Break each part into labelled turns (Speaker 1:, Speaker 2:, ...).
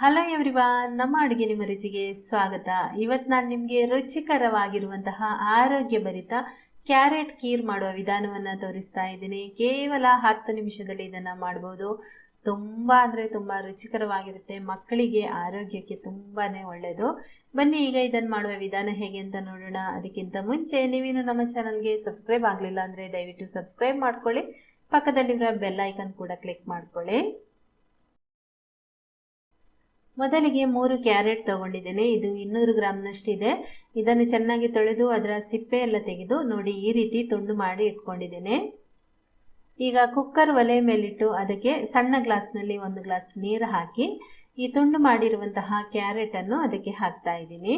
Speaker 1: Hello ಎವ್ರಿವಾ ನಮ್ಮ ಅಡುಗೆ ನಿಮ್ಮ ರುಚಿಗೆ ಸ್ವಾಗತ. ಇವತ್ತು ನಾನು ನಿಮಗೆ ರುಚಿಕರವಾಗಿರುವಂತಹ ಆರೋಗ್ಯಭರಿತ ಕ್ಯಾರೆಟ್ ಕೀರ್ ಮಾಡುವ ವಿಧಾನವನ್ನು ತೋರಿಸ್ತಾ ಇದ್ದೀನಿ. ಕೇವಲ ಹತ್ತು ನಿಮಿಷದಲ್ಲಿ ಇದನ್ನು ಮಾಡ್ಬೋದು. ತುಂಬ ಅಂದರೆ ತುಂಬ ರುಚಿಕರವಾಗಿರುತ್ತೆ. ಮಕ್ಕಳಿಗೆ ಆರೋಗ್ಯಕ್ಕೆ ತುಂಬಾ ಒಳ್ಳೆಯದು ಬನ್ನಿ, ಈಗ ಇದನ್ನು ಮಾಡುವ ವಿಧಾನ ಹೇಗೆ ಅಂತ ನೋಡೋಣ. ಅದಕ್ಕಿಂತ ಮುಂಚೆ ನೀವೇನು ನಮ್ಮ ಚಾನಲ್ಗೆ ಸಬ್ಸ್ಕ್ರೈಬ್ ಆಗಲಿಲ್ಲ ಅಂದರೆ ದಯವಿಟ್ಟು ಸಬ್ಸ್ಕ್ರೈಬ್ ಮಾಡ್ಕೊಳ್ಳಿ. ಪಕ್ಕದಲ್ಲಿರೋ ಬೆಲ್ ಐಕನ್ ಕೂಡ ಕ್ಲಿಕ್ ಮಾಡ್ಕೊಳ್ಳಿ. ಮೊದಲಿಗೆ ಮೂರು ಕ್ಯಾರೆಟ್ ತಗೊಂಡಿದ್ದೇನೆ. ಇದು ಇನ್ನೂರು ಗ್ರಾಮ್ನಷ್ಟಿದೆ. ಇದನ್ನು ಚೆನ್ನಾಗಿ ತೊಳೆದು ಅದರ ಸಿಪ್ಪೆ ಎಲ್ಲ ತೆಗೆದು ನೋಡಿ ಈ ರೀತಿ ತುಂಡು ಮಾಡಿ ಇಟ್ಕೊಂಡಿದ್ದೇನೆ. ಈಗ ಕುಕ್ಕರ್ ಒಲೆ ಮೇಲಿಟ್ಟು ಅದಕ್ಕೆ ಸಣ್ಣ ಗ್ಲಾಸ್ನಲ್ಲಿ ಒಂದು ಗ್ಲಾಸ್ ನೀರು ಹಾಕಿ ಈ ತುಂಡು ಮಾಡಿರುವಂತಹ ಕ್ಯಾರೆಟನ್ನು ಅದಕ್ಕೆ ಹಾಕ್ತಾ ಇದ್ದೀನಿ.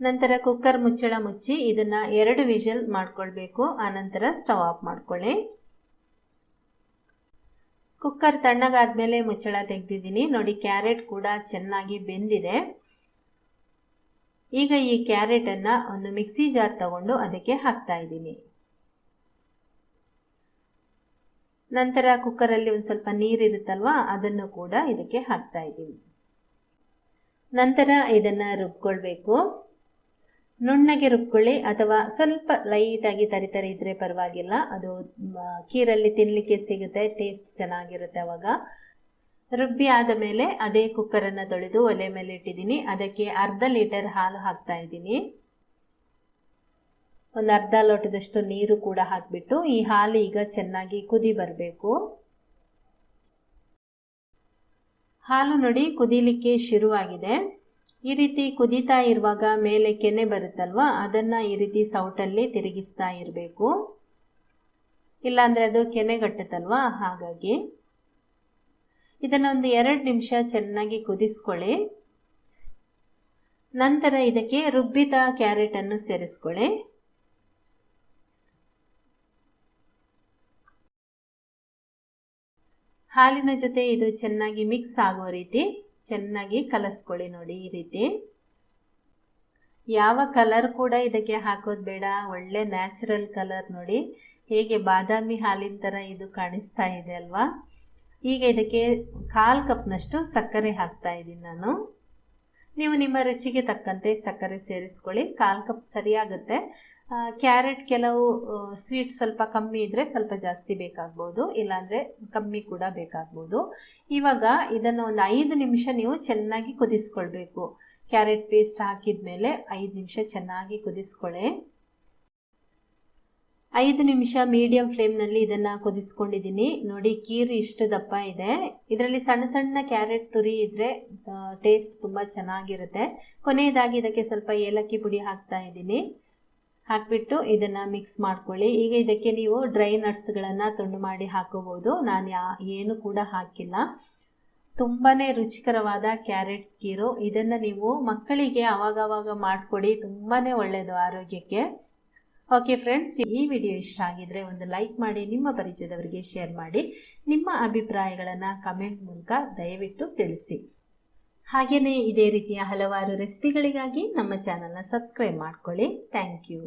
Speaker 1: ನಂತರ ಕುಕ್ಕರ್ ಮುಚ್ಚಳ ಮುಚ್ಚಿ ಇದನ್ನು ಎರಡು ವಿಷಲ್ ಮಾಡ್ಕೊಳ್ಬೇಕು. ಆನಂತರ ಸ್ಟವ್ ಆಫ್ ಮಾಡ್ಕೊಳ್ಳಿ. ಕುಕ್ಕರ್ ತಣ್ಣಗಾದ್ಮೇಲೆ ಮುಚ್ಚಳ ತೆಗೆದಿದ್ದೀನಿ. ನೋಡಿ, ಕ್ಯಾರೆಟ್ ಕೂಡ ಚೆನ್ನಾಗಿ ಬೆಂದಿದೆ. ಈಗ ಈ ಕ್ಯಾರೆಟನ್ನು ಒಂದು ಮಿಕ್ಸಿ ಜಾರ್ ತಗೊಂಡು ಅದಕ್ಕೆ ಹಾಕ್ತಾ ಇದ್ದೀನಿ. ನಂತರ ಕುಕ್ಕರಲ್ಲಿ ಒಂದು ಸ್ವಲ್ಪ ನೀರಿರುತ್ತಲ್ವ ಅದನ್ನು ಕೂಡ ಇದಕ್ಕೆ ಹಾಕ್ತಾ ಇದ್ದೀನಿ. ನಂತರ ಇದನ್ನು ರುಬ್ಕೊಳ್ಬೇಕು. ನುಣ್ಣಗೆ ರುಬ್ಕೊಳ್ಳಿ ಅಥವಾ ಸ್ವಲ್ಪ ಲೈಟಾಗಿ ತರಿ ತರಿ ಇದ್ದರೆ ಪರವಾಗಿಲ್ಲ. ಅದು ಕೀರಲ್ಲಿ ತಿನ್ನಲಿಕ್ಕೆ ಸಿಗುತ್ತೆ ಟೇಸ್ಟ್ ಚೆನ್ನಾಗಿರುತ್ತೆ ಅವಾಗ. ರುಬ್ಬಿ ಆದ ಮೇಲೆ ಅದೇ ಕುಕ್ಕರನ್ನು ತೊಳೆದು ಒಲೆ ಮೇಲೆ ಇಟ್ಟಿದ್ದೀನಿ. ಅದಕ್ಕೆ ಅರ್ಧ ಲೀಟರ್ ಹಾಲು ಹಾಕ್ತಾ ಇದ್ದೀನಿ. ಒಂದು ಅರ್ಧ ಲೋಟದಷ್ಟು ನೀರು ಕೂಡ ಹಾಕಿಬಿಟ್ಟು ಈ ಹಾಲು ಈಗ ಚೆನ್ನಾಗಿ ಕುದಿ ಬರಬೇಕು. ಹಾಲು ನೋಡಿ ಕುದೀಲಿಕ್ಕೆ ಶುರುವಾಗಿದೆ. ಈ ರೀತಿ ಕುದೀತಾ ಇರುವಾಗ ಮೇಲೆ ಕೆನೆ ಬರುತ್ತಲ್ವ? ಅದನ್ನು ಈ ರೀತಿ ಸೌಟಲ್ಲಿ ತಿರುಗಿಸ್ತಾ ಇರಬೇಕು. ಇಲ್ಲಾಂದರೆ ಅದು ಕೆನೆಗಟ್ಟುತ್ತಲ್ವ ಹಾಗಾಗಿ ಇದನ್ನೊಂದು ಎರಡು ನಿಮಿಷ ಚೆನ್ನಾಗಿ ಕುದಿಸ್ಕೊಳ್ಳಿ. ನಂತರ ಇದಕ್ಕೆ ರುಬ್ಬಿದ ಕ್ಯಾರೆಟನ್ನು ಸೇರಿಸ್ಕೊಳ್ಳಿ. ಹಾಲಿನ ಜೊತೆ ಇದು ಚೆನ್ನಾಗಿ ಮಿಕ್ಸ್ ಆಗೋ ರೀತಿ ಚೆನ್ನಾಗಿ ಕಲಸ್ಕೊಳ್ಳಿ ನೋಡಿ ಈ ರೀತಿ. ಯಾವ ಕಲರ್ ಕೂಡ ಇದಕ್ಕೆ ಹಾಕೋದು ಬೇಡ. ಒಳ್ಳೆ ನ್ಯಾಚುರಲ್ ಕಲರ್ ನೋಡಿ. ಹೇಗೆ ಬಾದಾಮಿ ಹಾಲಿನ ಥರ ಇದು ಕಾಣಿಸ್ತಾ ಇದೆ ಅಲ್ವಾ? ಈಗ ಇದಕ್ಕೆ ಕಾಲು ಕಪ್ನಷ್ಟು ಸಕ್ಕರೆ ಹಾಕ್ತಾ ಇದ್ದೀನಿ ನಾನು. ನೀವು ನಿಮ್ಮ ರುಚಿಗೆ ತಕ್ಕಂತೆ ಸಕ್ಕರೆ ಸೇರಿಸ್ಕೊಳ್ಳಿ. ಕಾಲು ಕಪ್ ಸರಿಯಾಗುತ್ತೆ. ಕ್ಯಾರೆಟ್ ಕೆಲವು ಸ್ವೀಟ್ ಸ್ವಲ್ಪ ಕಮ್ಮಿ ಇದ್ದರೆ ಸ್ವಲ್ಪ ಜಾಸ್ತಿ ಬೇಕಾಗ್ಬೋದು. ಇಲ್ಲಾಂದರೆ ಕಮ್ಮಿ ಕೂಡ ಬೇಕಾಗ್ಬೋದು. ಇವಾಗ ಇದನ್ನು ಒಂದು ಐದು ನಿಮಿಷ ನೀವು ಚೆನ್ನಾಗಿ ಕುದಿಸ್ಕೊಳ್ಬೇಕು. ಕ್ಯಾರೆಟ್ ಪೇಸ್ಟ್ ಹಾಕಿದ ಮೇಲೆ ಐದು ನಿಮಿಷ ಚೆನ್ನಾಗಿ ಕುದಿಸ್ಕೊಳ್ಳಿ. ಐದು ನಿಮಿಷ ಮೀಡಿಯಂ ಫ್ಲೇಮ್ನಲ್ಲಿ ಇದನ್ನು ಕುದಿಸ್ಕೊಂಡಿದ್ದೀನಿ. ನೋಡಿ, ಕೀರು ಇಷ್ಟು ದಪ್ಪ ಇದೆ. ಇದರಲ್ಲಿ ಸಣ್ಣ ಸಣ್ಣ ಕ್ಯಾರೆಟ್ ತುರಿ ಇದ್ದರೆ ಟೇಸ್ಟ್ ತುಂಬ ಚೆನ್ನಾಗಿರುತ್ತೆ. ಕೊನೆಯದಾಗಿ ಇದಕ್ಕೆ ಸ್ವಲ್ಪ ಏಲಕ್ಕಿ ಪುಡಿ ಹಾಕ್ತಾ ಇದ್ದೀನಿ. ಹಾಕಿಬಿಟ್ಟು ಇದನ್ನು ಮಿಕ್ಸ್ ಮಾಡ್ಕೊಳ್ಳಿ. ಈಗ ಇದಕ್ಕೆ ನೀವು ಡ್ರೈ ನಟ್ಸ್ಗಳನ್ನು ತುಂಡು ಮಾಡಿ ಹಾಕೋಬೋದು. ನಾನು ಯಾ, ಏನು ಕೂಡ ಹಾಕಿಲ್ಲ. ತುಂಬಾ ರುಚಿಕರವಾದ ಕ್ಯಾರೆಟ್ ಕೀರು. ಇದನ್ನು ನೀವು ಮಕ್ಕಳಿಗೆ ಅವಾಗವಾಗ ಮಾಡಿಕೊಡಿ. ತುಂಬಾ ಒಳ್ಳೆಯದು ಆರೋಗ್ಯಕ್ಕೆ. ಓಕೆ ಫ್ರೆಂಡ್ಸ್ ಈ ವಿಡಿಯೋ ಇಷ್ಟ ಆಗಿದ್ರೆ ಒಂದು ಲೈಕ್ ಮಾಡಿ, ನಿಮ್ಮ ಪರಿಚಯದವರಿಗೆ ಶೇರ್ ಮಾಡಿ, ನಿಮ್ಮ ಅಭಿಪ್ರಾಯಗಳನ್ನು ಕಮೆಂಟ್ ಮೂಲಕ ದಯವಿಟ್ಟು ತಿಳಿಸಿ. ಹಾಗೆಯೇ ಇದೇ ರೀತಿಯ ಹಲವಾರು ರೆಸಿಪಿಗಳಿಗಾಗಿ ನಮ್ಮ ಚಾನಲ್ನ ಸಬ್ಸ್ಕ್ರೈಬ್ ಮಾಡ್ಕೊಳ್ಳಿ. Thank you